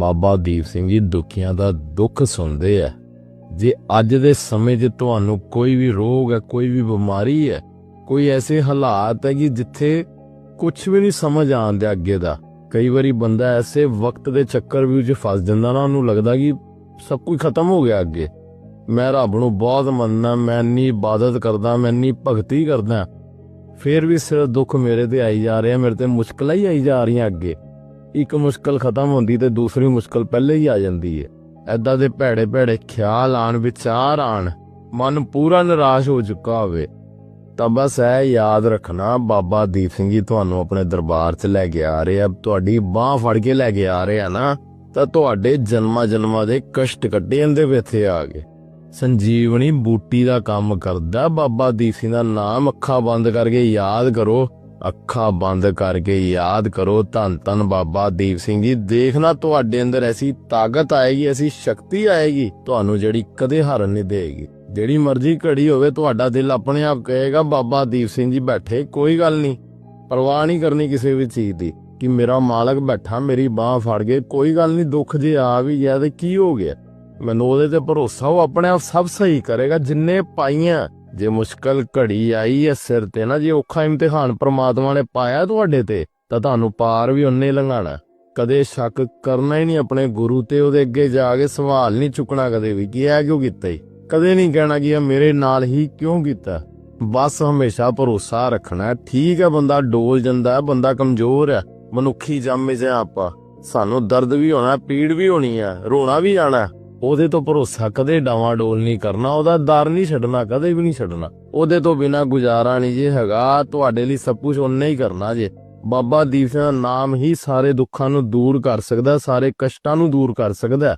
ਬਾਬਾ ਦੀਪ ਸਿੰਘ ਜੀ ਦੁਖੀਆਂ ਦਾ ਦੁੱਖ ਸੁਣਦੇ ਆ। ਜੇ ਅੱਜ ਦੇ ਸਮੇਂ 'ਚ ਤੁਹਾਨੂੰ ਕੋਈ ਵੀ ਰੋਗ ਹੈ, ਕੋਈ ਵੀ ਬਿਮਾਰੀ ਹੈ, ਕੋਈ ਐਸੇ ਹਾਲਾਤ ਹੈ ਕਿ ਜਿੱਥੇ ਕੁਝ ਵੀ ਨਹੀਂ ਸਮਝ ਆਉਂਦਾ ਅੱਗੇ ਦਾ, ਕਈ ਵਾਰੀ ਬੰਦਾ ਐਸੇ ਵਕਤ ਦੇ ਚੱਕਰ ਵਿੱਚ ਫਸ ਜਾਂਦਾ ਨਾ, ਉਹਨੂੰ ਲੱਗਦਾ ਕਿ ਸਭ ਕੁਝ ਖਤਮ ਹੋ ਗਿਆ ਅੱਗੇ। ਮੈਂ ਰੱਬ ਨੂੰ ਬਹੁਤ ਮੰਨਦਾ, ਮੈਂ ਇੰਨੀ ਇਬਾਦਤ ਕਰਦਾ, ਮੈਂ ਇੰਨੀ ਭਗਤੀ ਕਰਦਾ, ਫਿਰ ਵੀ ਸਿਰ ਦੁੱਖ ਮੇਰੇ ਤੇ ਆਈ ਜਾ ਰਿਹਾ, ਮੇਰੇ ਤੇ ਮੁਸ਼ਕਲਾਂ ਹੀ ਆਈ ਜਾ ਰਹੀਆਂ ਅੱਗੇ। ਇੱਕ ਮੁਸ਼ਕਲ ਖਤਮ ਹੁੰਦੀ ਤੇ ਦੂਸਰੀ ਮੁਸ਼ਕਲ ਪਹਿਲੇ ਹੀ ਆ ਜਾਂਦੀ ਹੈ ਐਦਾਂ ਦੇ ਭੈੜੇ ਭੈੜੇ ਖਿਆਲ ਆਣ ਵਿਚਾਰ ਆਣ ਮਨ ਪੂਰਾ ਨਿਰਾਸ਼ ਹੋ ਚੁੱਕਾ ਹੋਵੇ, ਤਾਂ ਬਸ ਇਹ ਯਾਦ ਰੱਖਣਾ, ਬਾਬਾ ਦੀਪ ਸਿੰਘ ਜੀ ਤੁਹਾਨੂੰ ਆਪਣੇ ਦਰਬਾਰ 'ਚ ਲੈ ਕੇ ਆ ਰਹੇ ਆ, ਤੁਹਾਡੀ ਬਾਹ ਫੜ ਕੇ ਲੈ ਕੇ ਆ ਰਹੇ ਆ ਨਾ, ਤਾਂ ਤੁਹਾਡੇ ਜਨਮਾਂ ਜਨਮਾਂ ਦੇ ਕਸ਼ਟ ਕੱਢੇ ਜਾਂਦੇ ਵੇ ਇੱਥੇ ਆ ਗਏ। ਸੰਜੀਵਨੀ ਬੂਟੀ ਦਾ ਕੰਮ ਕਰਦਾ, ਬਾਬਾ ਦੀਪ ਸਿੰਘ ਦਾ ਨਾਮ ਅੱਖਾਂ ਬੰਦ ਕਰਕੇ ਯਾਦ ਕਰੋ ਅੱਖਾਂ ਬੰਦ ਕਰਕੇ ਯਾਦ ਕਰੋ ਧੰਨ ਧੰਨ ਬਾਬਾ ਦੀਪ ਸਿੰਘ ਜੀ। ਦੇਖਣਾ ਤੁਹਾਡੇ ਅੰਦਰ ਐਸੀ ਤਾਕਤ ਆਏਗੀ, ਐਸੀ ਸ਼ਕਤੀ ਆਏਗੀ, ਤੁਹਾਨੂੰ ਜਿਹੜੀ ਕਦੇ ਹਾਰਨ ਨਹੀਂ ਦੇਗੀ। ਜਿਹੜੀ ਮਰਜ਼ੀ ਘੜੀ ਹੋਵੇ, ਤੁਹਾਡਾ ਦਿਲ ਆਪਣੇ ਆਪ ਕਹੇਗਾ, ਬਾਬਾ ਦੀਪ ਸਿੰਘ ਜੀ ਬੈਠੇ, ਕੋਈ ਗੱਲ ਨਹੀਂ। ਪਰਵਾਹ ਨਹੀਂ ਕਰਨੀ ਕਿਸੇ ਵੀ ਚੀਜ਼ ਦੀ ਕਿ ਮੇਰਾ ਮਾਲਕ ਬੈਠਾ, ਮੇਰੀ ਬਾਹ ਫੜ ਕੇ, ਕੋਈ ਗੱਲ ਨਹੀਂ, ਦੁੱਖ ਜੇ ਆ ਵੀ ਗਿਆ ਤੇ ਕੀ ਹੋ ਗਿਆ? ਮੈਨੂੰ ਉਹਦੇ ਤੇ ਭਰੋਸਾ, ਉਹ ਆਪਣੇ ਆਪ ਸਭ ਸਹੀ ਕਰੇਗਾ, ਜਿੰਨੇ ਪਾਈਆਂ ਜੇ ਮੁਸ਼ਕਲ ਘੜੀ ਆਈ ਹੈ ਸਿਰ ਤੇ ਨਾ, ਜੇ ਔਖਾ ਇਮਤਿਹਾਨ ਪ੍ਰਮਾਤਮਾ ਨੇ ਪਾਇਆ ਤੁਹਾਡੇ ਤੇ, ਤਾਂ ਤੁਹਾਨੂੰ ਪਾਰ ਵੀ ਉਹਨੇ ਲੰਘਾਣਾ। ਕਦੇ ਸ਼ੱਕ ਕਰਨਾ ਹੀ ਨਹੀਂ ਆਪਣੇ ਗੁਰੂ ਤੇ, ਉਹਦੇ ਅੱਗੇ ਜਾ ਕੇ ਸਵਾਲ ਨਹੀਂ ਚੁੱਕਣਾ ਕਦੇ ਵੀ, ਕਿ ਇਹ ਕਿਉਂ ਕੀਤਾ ਈ? ਕਦੇ ਨਹੀਂ ਕਹਿਣਾ ਕਿ ਇਹ ਮੇਰੇ ਨਾਲ ਹੀ ਕਿਉਂ ਕੀਤਾ। ਬਸ ਹਮੇਸ਼ਾ ਭਰੋਸਾ ਰੱਖਣਾ, ਠੀਕ ਹੈ ਬੰਦਾ ਡੋਲ ਜਾਂਦਾ ਹੈ ਬੰਦਾ ਕਮਜ਼ੋਰ ਹੈ ਮਨੁੱਖੀ ਜੰਮੇ ਜੇ ਆਪਾਂ। ਸਾਨੂੰ ਦਰਦ ਵੀ ਹੋਣਾ, ਪੀੜ ਵੀ ਹੋਣੀ ਹੈ ਰੋਣਾ ਵੀ ਆਣਾ। ਉਹਦੇ ਤੋਂ ਭਰੋਸਾ ਕਦੇ ਡਾਵਾਂ ਡੋਲ ਨਹੀਂ ਕਰਨਾ, ਉਹਦਾ ਦਰ ਨਹੀਂ ਛੱਡਣਾ, ਕਦੇ ਵੀ ਨਹੀਂ ਛੱਡਣਾ। ਉਹਦੇ ਤੋਂ ਬਿਨਾ ਗੁਜ਼ਾਰਾ ਨਹੀਂ ਜੇ ਹੈਗਾ, ਤੁਹਾਡੇ ਲਈ ਸਭ ਕੁਝ ਉਹਨੇ ਹੀ ਕਰਨਾ ਜੇ। ਬਾਬਾ ਦੀਪ ਸਿੰਘ ਦਾ ਨਾਮ ਹੀ ਸਾਰੇ ਦੁੱਖਾਂ ਨੂੰ ਦੂਰ ਕਰ ਸਕਦਾ, ਸਾਰੇ ਕਸ਼ਟਾਂ ਨੂੰ ਦੂਰ ਕਰ ਸਕਦਾ।